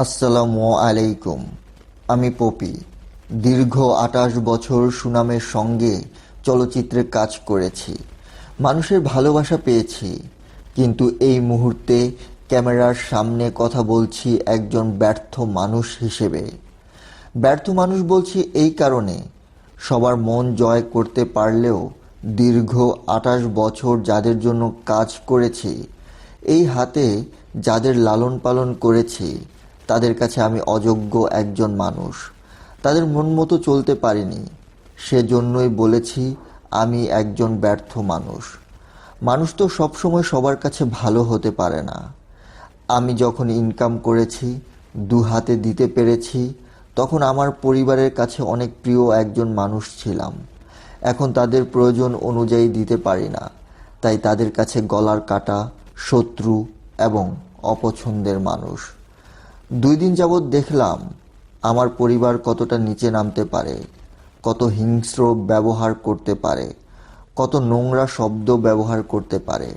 আসসালামু আলাইকুম। আমি পপি। দীর্ঘ আটাশ বছর সুনামের সঙ্গে চলচ্চিত্রে কাজ করেছি। মানুষের ভালোবাসা পেয়েছি। কিন্তু এই মুহূর্তে ক্যামেরার সামনে কথা বলছি একজন ব্যর্থ মানুষ হিসেবে। ব্যর্থ মানুষ বলছি এই কারণে। সবার মন জয় করতে পারলেও দীর্ঘ আটাশ বছর যাদের জন্য কাজ করেছি, এই হাতে যাদের লালন পালন করেছি তাদের কাছে আমি অযোগ্য একজন মানুষ। তাদের মন মতো চলতে পারিনি। সেজন্যই বলেছি, আমি একজন ব্যর্থ মানুষ। মানুষ তো সবসময় সবার কাছে ভালো হতে পারে না। আমি যখন ইনকাম করেছি, দু হাতে দিতে পেরেছি, তখন আমার পরিবারের কাছে অনেক প্রিয় একজন মানুষ ছিলাম। এখন তাদের প্রয়োজন অনুযায়ী দিতে পারি না। তাই তাদের কাছে গলার কাটা, শত্রু এবং অপছন্দের মানুষ। দুই দিন যাবৎ দেখলাম আমার পরিবার কতটা নিচে নামতে পারে, কত হিংস্র ব্যবহার করতে পারে, কত নোংরা শব্দ ব্যবহার করতে পারে।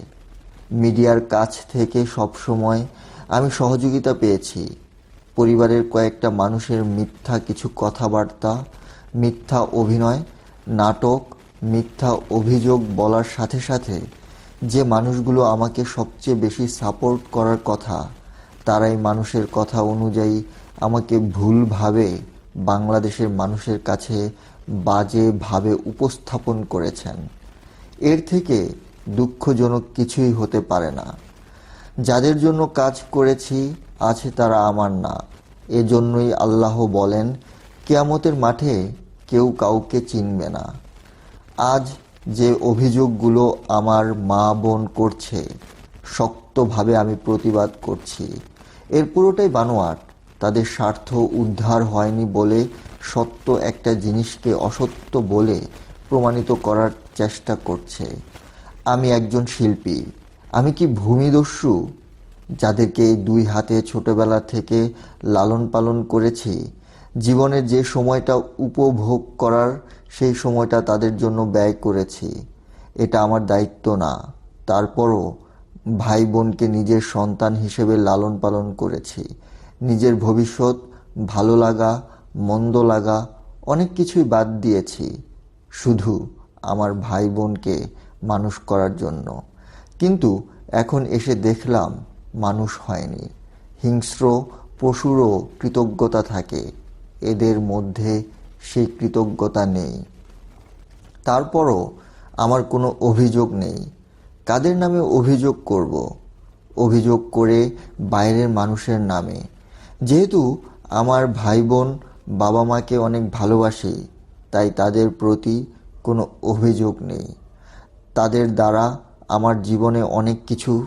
মিডিয়ার কাছ থেকে সবসময় আমি সহযোগিতা পেয়েছি। পরিবারের কয়েকটা মানুষের মিথ্যা কিছু কথাবার্তা, মিথ্যা অভিনয়, নাটক, মিথ্যা অভিযোগ বলার সাথে সাথে যে মানুষগুলো আমাকে সবচেয়ে বেশি সাপোর্ট করার কথা তারাই মানুষের কথা অনুযায়ী আমাকে ভুলভাবে বাংলাদেশের মানুষের কাছে বাজেভাবে উপস্থাপন করেছেন। এর থেকে দুঃখজনক কিছুই হতে পারে না। যাদের জন্য কাজ করেছি, আছে তারা আমার না। এজন্যই আল্লাহ বলেন, কেয়ামতের মাঠে কেউ কাউকে চিনবে না। আজ যে অভিযোগগুলো আমার মা বোন করছে, শক্তভাবে আমি প্রতিবাদ করছি। এর পুরোটাই বানোয়াট। তাদের স্বার্থ উদ্ধার হয়নি বলে সত্য একটা জিনিসকে অসত্য বলে প্রমাণিত করার চেষ্টা করছে। আমি একজন শিল্পী। আমি কি ভূমিদস্যু? যাদেরকে দুই হাতে ছোটবেলা থেকে লালন পালন করেছি, জীবনের যে সময়টা উপভোগ করার সেই সময়টা তাদের জন্য ব্যয় করেছি। এটা আমার দায়িত্ব না। তারপরও ভাই বোনকে নিজের সন্তান হিসেবে লালন পালন করেছি। নিজের ভবিষ্যৎ, ভালো লাগা, মন্দ লাগা, অনেক কিছুই বাদ দিয়েছি। শুধু আমার ভাই বোনকে মানুষ করার জন্য। কিন্তু এখন এসে দেখলাম মানুষ হয়নি। হিংস্র, পশুরও কৃতজ্ঞতা থাকে। এদের মধ্যে সেই কৃতজ্ঞতা নেই। তারপরও আমার কোনো অভিযোগ নেই। কাদের নামে অভিযোগ করব? অভিযোগ করে বাইরের মানুষের নামে। যেহেতু আমার ভাই বোন বাবা মাকে অনেক ভালোবাসি, তাই তাদের প্রতি কোনো অভিযোগ নেই। তাদের দ্বারা আমার জীবনে অনেক কিছু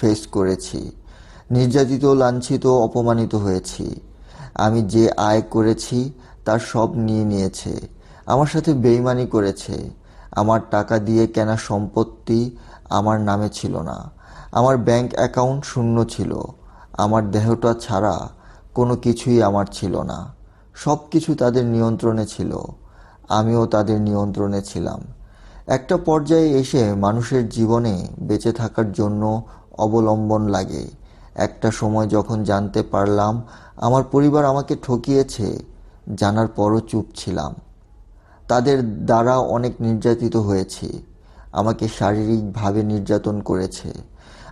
ফেস করেছি। নির্যাতিত, লাঞ্ছিত, অপমানিত হয়েছি। আমি যে আয় করেছি, তার সব নিয়ে নিয়েছে। আমার সাথে বেইমানি করেছে। আমার টাকা দিয়ে কেনা সম্পত্তি আমার নামে ছিল না। আমার ব্যাংক অ্যাকাউন্ট শূন্য ছিল। আমার দেহটা ছাড়া কোনো কিছুই আমার ছিল না। সব কিছু তাদের নিয়ন্ত্রণে ছিল। আমিও তাদের নিয়ন্ত্রণে ছিলাম। একটা পর্যায়ে এসে মানুষের জীবনে বেঁচে থাকার জন্য অবলম্বন লাগে। একটা সময় যখন জানতে পারলাম, আমার পরিবার আমাকে ঠকিয়েছে, জানার পরও চুপ ছিলাম। তাদের দ্বারা অনেক নির্যাতিত হয়েছি। আমাকে শারীরিকভাবে নির্যাতন করেছে।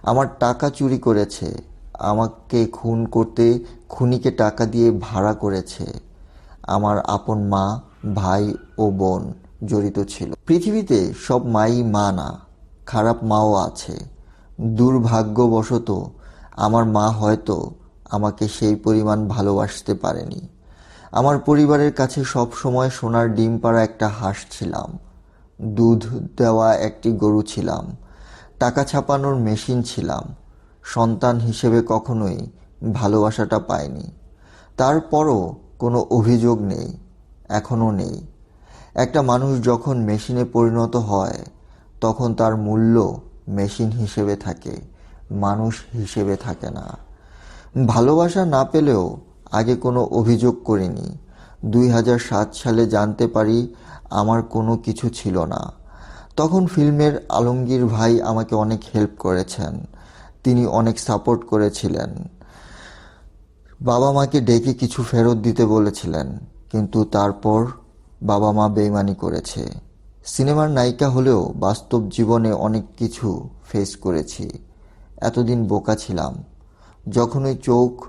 আমার টাকা চুরি করেছে। আমাকে খুন করতে খুনিকে টাকা দিয়ে ভাড়া করেছে। আমার আপন মা, ভাই ও বোন জড়িত ছিল। পৃথিবীতে সব মাই মা না, খারাপ মাও আছে। দুর্ভাগ্যবশত আমার মা হয়তো আমাকে সেই পরিমাণ ভালোবাসতে পারেনি। আমার পরিবারের কাছে সব সময় সোনার ডিম পাড়া একটা হাঁস ছিলাম। দুধ দেওয়া একটি গরু ছিলাম। টাকা ছাপানোর মেশিন ছিলাম। সন্তান হিসেবে কখনোই ভালোবাসাটা পাইনি। তারপরও কোনো অভিযোগ নেই, এখনও নেই। একটা মানুষ যখন মেশিনে পরিণত হয়, তখন তার মূল্য মেশিন হিসেবে থাকে, মানুষ হিসেবে থাকে না। ভালোবাসা না পেলেও আগে কোনো অভিযোগ করিনি। দুই হাজার সাত সালে জানতে পারি আমার কোনো কিছু ছিল না। তখন ফিল্মের আলমগীর ভাই আমাকে অনেক হেল্প করেছেন। তিনি অনেক সাপোর্ট করেছিলেন। বাবা মাকে ডেকে কিছু ফেরত দিতে বলেছিলেন, কিন্তু তারপর বাবা মা বেইমানি করেছে। সিনেমার নায়িকা হলেও বাস্তব জীবনে অনেক কিছু ফেস করেছি। এতদিন বোকা ছিলাম। যখন ওই চোখ,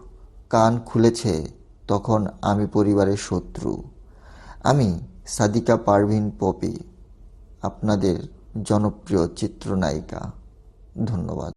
কান খুলেছে, তখন আমি পরিবারের শত্রু। আমি সাদিকা পারভিন পপি আপনাদের জনপ্রিয় চিত্রনায়িকা। ধন্যবাদ।